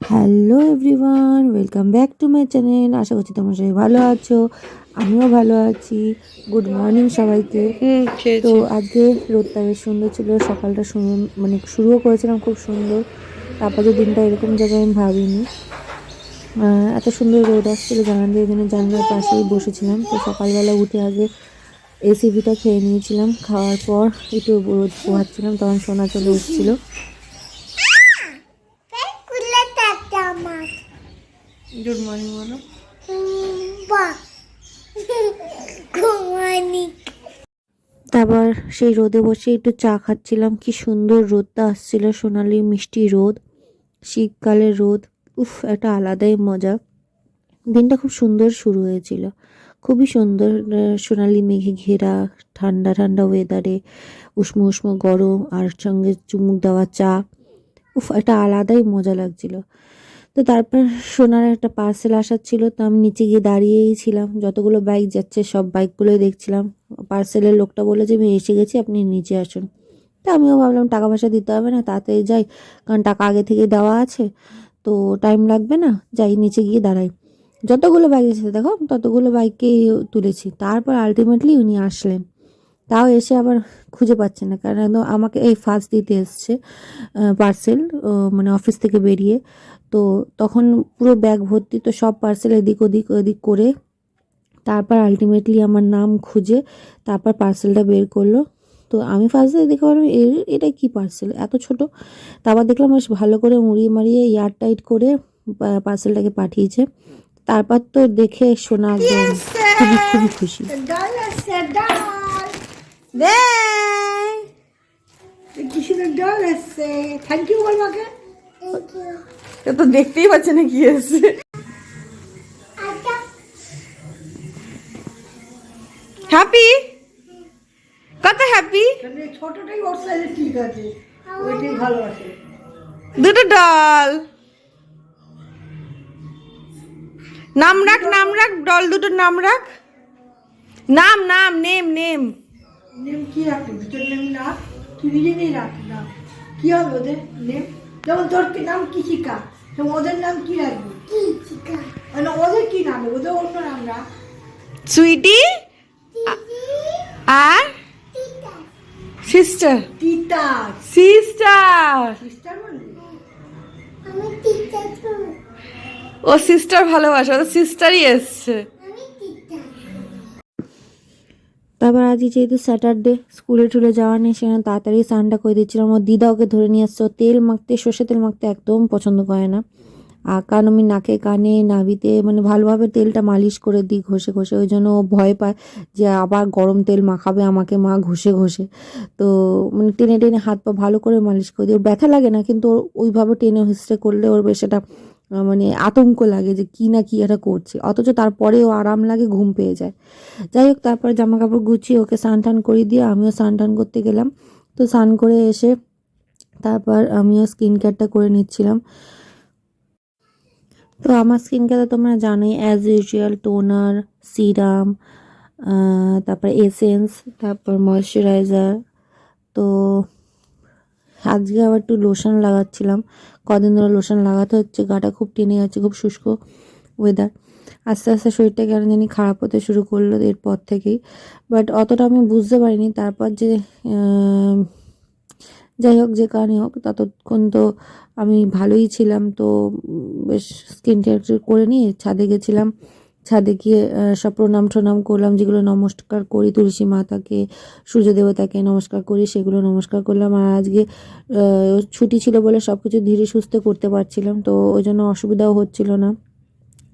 Hello everyone welcome back to my channel. আশা করছি তোমরা সবাই ভালো আছো আমিও ভালো আছি। গুড মর্নিং সবাইকে। তো আজকে রোদটা বেশ সুন্দর ছিল সকালটা সুন্দর মানে শুরুও করেছিলাম খুব সুন্দর। তারপর যে দিনটা এরকম যাবে আমি ভাবিনি। এত সুন্দর রোদ আসছিল জানান দিয়ে এখানে জানলার পাশেই বসেছিলাম। তো সকালবেলা উঠে আগে এসিভিটা খেয়ে নিয়েছিলাম। খাওয়ার পর একটু রোদ পোহাচ্ছিলাম তখন সোনা চলে এসেছিল খুলে থাকতে আমার গুড মর্নিং বলো বাহ ঘুমানি তারপর সেই রোদে বসে একটু চা খাচ্ছিলাম। কি সুন্দর রোদটা আসছিল, সোনালি মিষ্টি রোদ, শীতকালের রোদ। উফ, একটা আলাদাই মজা। দিনটা খুব সুন্দর শুরু হয়েছিল। খুবই সুন্দর সোনালি মেঘে ঘেরা, ঠান্ডা ঠান্ডা ওয়েদারে উষ্ম উষ্ম গরম, আর সঙ্গে চুমুক দেওয়া চা। উফ, একটা আলাদাই মজা লাগছিল। তো তারপর সোনার একটা পার্সেল আসার ছিল, তো আমি নিচে গিয়ে দাঁড়িয়েই ছিলাম। যতগুলো বাইক যাচ্ছে, সব বাইকগুলোই দেখছিলাম। পার্সেলের লোকটা বলে যে আমি এসে গেছি, আপনি নিচে আসুন। তা আমিও ভাবলাম টাকা পয়সা দিতে হবে না তাতে যাই, কারণ টাকা আগে থেকে দেওয়া আছে, তো টাইম লাগবে না, যাই নিচে গিয়ে দাঁড়াই। যতগুলো বাইক এসেছে, দেখো, ততগুলো বাইককেই তুলেছি। তারপর আলটিমেটলি উনি আসলেন। তাও এসে আবার খুঁজে পাচ্ছে না। কারণ একদম আমাকে এই ফার্স্ট দিতে এসছে পার্সেল মানে অফিস থেকে বেরিয়ে। তো তখন পুরো ব্যাগ ভর্তি তো সব পার্সেল এদিক ওদিক ওদিক করে তারপর আলটিমেটলি আমার নাম খুঁজে তারপর পার্সেলটা বের করল। তো আমি ফার্স্ট ফার্স্টে দেখে ভাবলাম এর এটা কি পার্সেল এত ছোট? তারপর দেখলাম বেশ ভালো করে মুড়িয়ে মারিয়ে এয়ার টাইট করে পার্সেলটাকে পাঠিয়েছে। তারপর তো দেখে শোনা খুবই খুবই খুশি। থ্যাংক ইউ বল মাকে। এ তো দেখতেই পাচ্ছে না কি এসছে। হ্যাপি কত হ্যাপি ছোটটাই ওর সাইজে ঠিক আছে। ওইটাই ভালো আছে। দুটো ডল নাম রাখ নাম রাখ ডল দুটোর নাম রাখ। নাম নাম নেম নেম নেম কি রাখবি ভিতর নেম না? রাখবি না। কি হবে ওদের নেম? যেমন তোর কি নাম কি শিকা? ওদের নাম কি রাখবি? মানে ওদের কি নাম? ওদের অন্য নাম রাখ সুইটি? আর? সিস্টার। তিতাস সিস্টার। সিস্টার ও সিস্টার ভালোবাসে ওদের সিস্টারই এসছে আমি টিচার তারপর আজকে যেহেতু স্যাটারডে স্কুলে টুলে যাওয়া নেই সেখানে তাড়াতাড়ি স্নানটা করে দিচ্ছিলাম ওর দিদা ওকে ধরে নিয়ে আসছে। তেল মাখতে সর্ষে তেল মাখতে একদম পছন্দ করে না। আর কারণ আমি নাকে, কানে, নাভিতে মানে ভালোভাবে তেলটা মালিশ করে দিই ঘষে ঘষে। ওই জন্য ভয় পায় যে আবার গরম তেল মাখাবে আমাকে মা ঘষে ঘষে। তো মানে টেনে টেনে হাত পা ভালো করে মালিশ করে দিই। ওর ব্যথা লাগে না, কিন্তু ওর ওইভাবে টেনে হিসড়ে করলে ওর বেশ এটা মানে আতঙ্ক লাগে যে কি না কি একটা করছে। অথচ তারপরেও আরাম লাগে, ঘুম পেয়ে যায়। যাই হোক, তারপর জামা কাপড় গুছিয়ে ওকে স্নান টান করে দিয়ে আমিও স্নান টান করতে গেলাম। তো স্নান করে এসে তারপর আমিও স্কিন কেয়ারটা করে নিচ্ছিলাম। তো আমার স্কিন কেয়ার তোমরা জানোই অ্যাজ ইউজুয়াল টোনার সিরাম তারপর এসেন্স তারপর ময়শ্চারাইজার তো আজকে আবার একটু লোশন লাগাচ্ছিলাম। কদিন ধরে লোশন লাগাতে হচ্ছে, গাটা খুব টেনে যাচ্ছে, খুব শুষ্ক ওয়েদার আস্তে আস্তে শরীরটা কেন জানি খারাপ হতে শুরু করল এরপর থেকেই। বাট অতটা আমি বুঝতে পারিনি, তারপর যে যাই হোক যে কারণে হোক, ততক্ষণ তো আমি ভালোই ছিলাম। তো বেশ স্কিন কেয়ার করে নিয়ে ছাদে গেছিলাম। ছাদে গিয়ে সব প্রণাম টনাম করলাম, যেগুলো নমস্কার করি, তুলসী মাতাকে সূর্য দেবতাকে নমস্কার করি, সেগুলো নমস্কার করলাম। আর আজকে ছুটি ছিল বলে সব কিছু ধীরে সুস্থ করতে পারছিলাম, তো ওই জন্য অসুবিধাও হচ্ছিল না।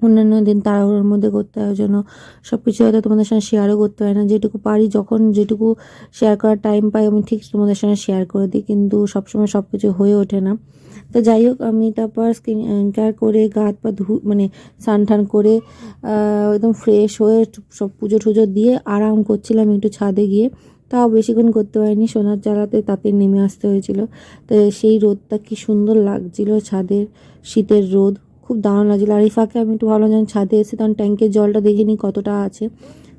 অন্যান্য দিন তাড়াহুড়োর মধ্যে করতে হয় জন্য সব কিছু হয়তো তোমাদের সঙ্গে শেয়ারও করতে হয় না। যেটুকু পারি, যখন যেটুকু শেয়ার করার টাইম পাই, আমি ঠিক তোমাদের সঙ্গে শেয়ার করে দিই, কিন্তু সবসময় সব কিছু হয়ে ওঠে না। তো যাই হোক, আমি তারপর স্কিন কেয়ার করে গা হাত পা ধু মানে স্নান টান করে একদম ফ্রেশ হয়ে সব পুজো টুজো দিয়ে আরাম করছিলাম একটু ছাদে গিয়ে। তাও বেশিক্ষণ করতে পারিনি, সোনার জ্বালাতে তাতে নেমে আসতে হয়েছিল। তো সেই রোদটা কি সুন্দর লাগছিল ছাদের শীতের রোদ। খুব দারুণ লাগছিল। আর এই ফাঁকে আমি একটু ভালো যখন ছাদে এসে তখন ট্যাঙ্কের জলটা দেখে নিই কতটা আছে।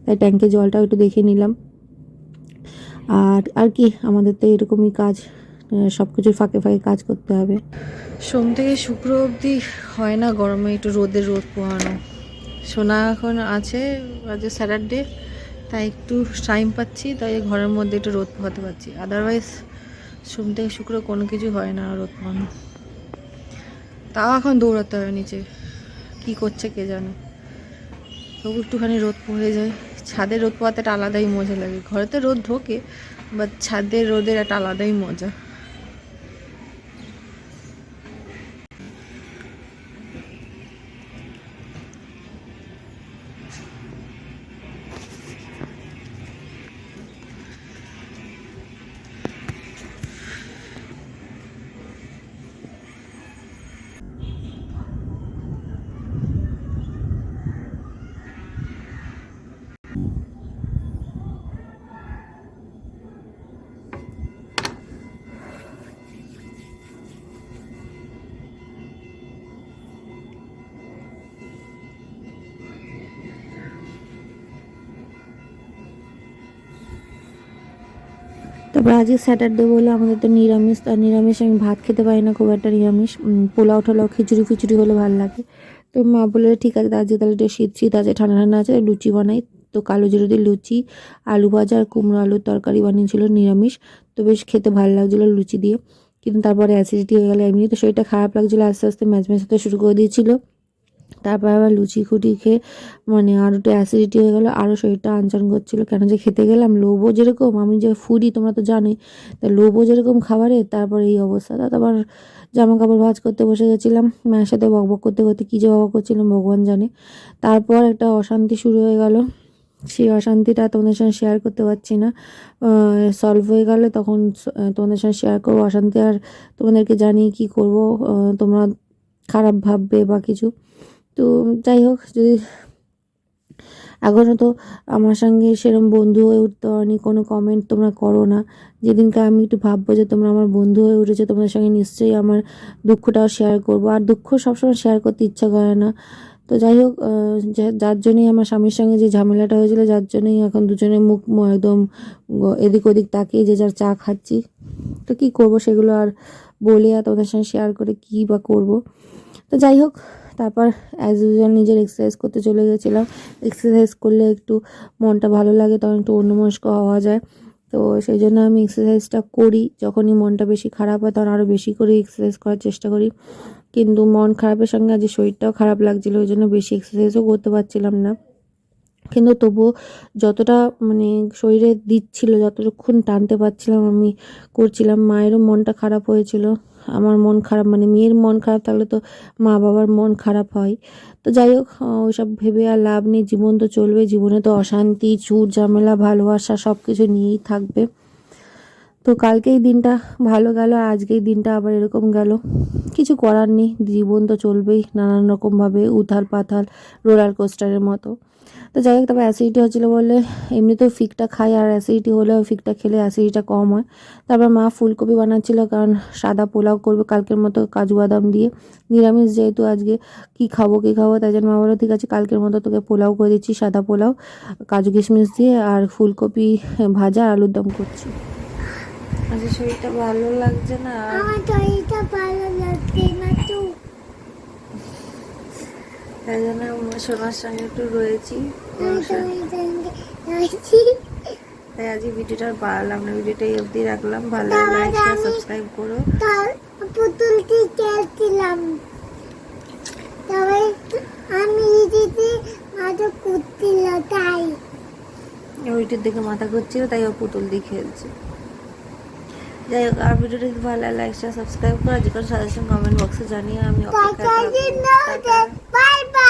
তাই ট্যাঙ্কের জলটাও একটু দেখে নিলাম। আর আর কি, আমাদের তো এরকমই কাজ সব কিছুর ফাঁকে ফাঁকে কাজ করতে হবে। সোম থেকে শুক্র অবধি হয় না গরমে একটু রোদের রোদ পোহানো। সোনা এখন আছে আজ স্যাটারডে, তাই একটু টাইম পাচ্ছি, তাই ঘরের মধ্যে একটু রোদ পোহাতে পারছি। আদারওয়াইজ সোম থেকে শুক্র কোনো কিছু হয় না রোদ পোহানো। তাও এখন দৌড়াতে হবে নিচে। কি করছে কে জানে। তবু একটুখানি রোদ পড়ে যায়। ছাদে রোদ পোহাতে একটা আলাদাই মজা লাগে। ঘরেতে রোদ ঢোকে বাট ছাদের রোদের একটা আলাদাই মজা। তারপর আজকে স্যাটারডে বলে আমাদের তো নিরামিষ, আর নিরামিষ আমি ভাত খেতে পারি না, খুব একটা নিরামিষ। পোলাও টোলাও খিচুড়ি ফিচুড়ি হলে ভালো লাগে। তো মা বলে ঠিক আছে, আজকে তাহলে একটু শীত শীত আছে, ঠান্ডা ঠান্ডা আছে, লুচি বানাই। তো কালো জিরো দিয়ে লুচি, আলু ভাজা আর কুমড়ো আলুর তরকারি বানিয়েছিল নিরামিষ। তো বেশ খেতে ভালো লাগছিল লুচি দিয়ে। কিন্তু তারপরে অ্যাসিডিটি হয়ে গেলো এমনি। তো শরীরটা খারাপ লাগছিল, আস্তে আস্তে, ম্যাচ ম্যাচ হতে শুরু করে দিয়েছিলো। তারপর আবার লুচি খুটি খেয়ে মানে আরও অ্যাসিডিটি হয়ে গেলো আরও শরীরটা আনচান করছিল। কেন যে খেতে গেলাম, লোভও যেরকম, আমি যে ফুডি তোমরা তো জানোই, তা লোভও যেরকম খাবারে, তারপর এই অবস্থা। তারপর জামা কাপড় ভাজ করতে বসে গেছিলাম, মায়ের সাথে বকবক করতে করতে কী যে বকবক করছিলাম ভগবান জানে। তারপর একটা অশান্তি শুরু হয়ে গেল। সেই অশান্তিটা তোমাদের সঙ্গে শেয়ার করতে পারছি না। সলভ হয়ে গেলে, তখন তোমাদের সঙ্গে শেয়ার করব। অশান্তি আর তোমাদেরকে জানিয়ে কী করব তোমরা খারাপ ভাববে বা কিছু। তো যাই হোক, যদি এখনও তো আমার সঙ্গে সেরকম বন্ধু হয়ে উঠতে পারেনি, কোনো কমেন্ট তোমরা করো না। যেদিনকে আমি একটু ভাববো যে তোমরা আমার বন্ধু হয়ে উঠেছে, তোমাদের সঙ্গে নিশ্চয়ই আমার দুঃখটাও শেয়ার করব। আর দুঃখ সবসময় শেয়ার করতে ইচ্ছা করে না। তো যাই হোক যার জন্যই আমার স্বামীর সঙ্গে যে ঝামেলাটা হয়েছিল, যার জন্যই এখন দুজনে মুখ একদম এদিক ওদিক তাকিয়ে যে যার চা খাচ্ছি। তো কী করব সেগুলো আর বলে আর তোমাদের সঙ্গে শেয়ার করে কী বা করব। তো যাই হোক তারপর অ্যাজ ইউজুয়াল নিজের এক্সারসাইজ করতে চলে গেছিলাম। এক্সারসাইজ করলে একটু মনটা ভালো লাগে, তখন একটু অন্যমনস্ক হওয়া যায়। তো সেই জন্য আমি এক্সারসাইজটা করি। যখনই মনটা বেশি খারাপ হয়, তখন আরও বেশি করে এক্সারসাইজ করার চেষ্টা করি। কিন্তু মন খারাপের সঙ্গে আজ শরীরটাও খারাপ লাগছিল, ওই জন্য বেশি এক্সারসাইজও করতে পারছিলাম না। কিন্তু তবুও যতটা মানে শরীরে দিচ্ছিল, যতক্ষণ টানতে পারছিলাম, আমি করছিলাম, মায়েরও মনটা খারাপ হয়েছিল। আমার মন খারাপ মানে মেয়ের মন খারাপ থাকলে তো মা বাবার মন খারাপ হয়। তো যাই হোক ওইসব ভেবে আর লাভ নেই, জীবন তো চলবে, জীবনে তো অশান্তি চুর ঝামেলা, ভালোবাসা সব কিছু নিয়েই থাকবে। তো কালকেই দিনটা ভালো গেল আজকেই দিনটা আবার এরকম গেল। কিছু করার নেই, জীবন তো চলবেই নানান রকমভাবে, উথাল পাথাল, রোলার কোস্টারের মতো। তো যাই হোক তবে অ্যাসিডিটি হচ্ছিল বলে এমনিতেও ফিকটা খাই, আর অ্যাসিডিটি হলেও ফিকটা খেলে অ্যাসিডিটিটা কম হয়। তারপর মা ফুলকপি বানাচ্ছিল, কারণ সাদা পোলাও করবে কালকের মতো কাজু বাদাম দিয়ে। নিরামিষ যেহেতু আজকে, কি খাব কি খাব, তাই জন্য মা বলো ঠিক আছে, কালকের মতো তোকে পোলাও করে দিচ্ছি, সাদা পোলাও, কাজু কিশমিশ দিয়ে, আর ফুলকপি ভাজা, আলুর দম করছি। আচ্ছা শরীরটা ভালো লাগছে না? আমার শরীরটা ভালো লাগছে না তো। তাই জন্য সোনার সঙ্গে একটু রয়েছি। তাই আজকে ভিডিওটা আর বাড়ালাম না। ভিডিওটা অবধি রাখলাম। ভালো লাইক শেয়ার সাবস্ক্রাইব করো। পুতুলটি খেলছিলাম। তবে আমি দিদি মাথা কুটছিল তাই। ওইটার দিকে মাথা ঘুরছিল তাই ও পুতুল দিয়ে খেলছে। যাই হোক আর ভিডিওটা যদি ভালো লাগে লাইক শেয়ার সাবস্ক্রাইব করো যে কোনো সাজেশন কমেন্ট বক্সে জানিয়ে আমি অপেক্ষায় টাটা থাকব দিন টাটা। Bye bye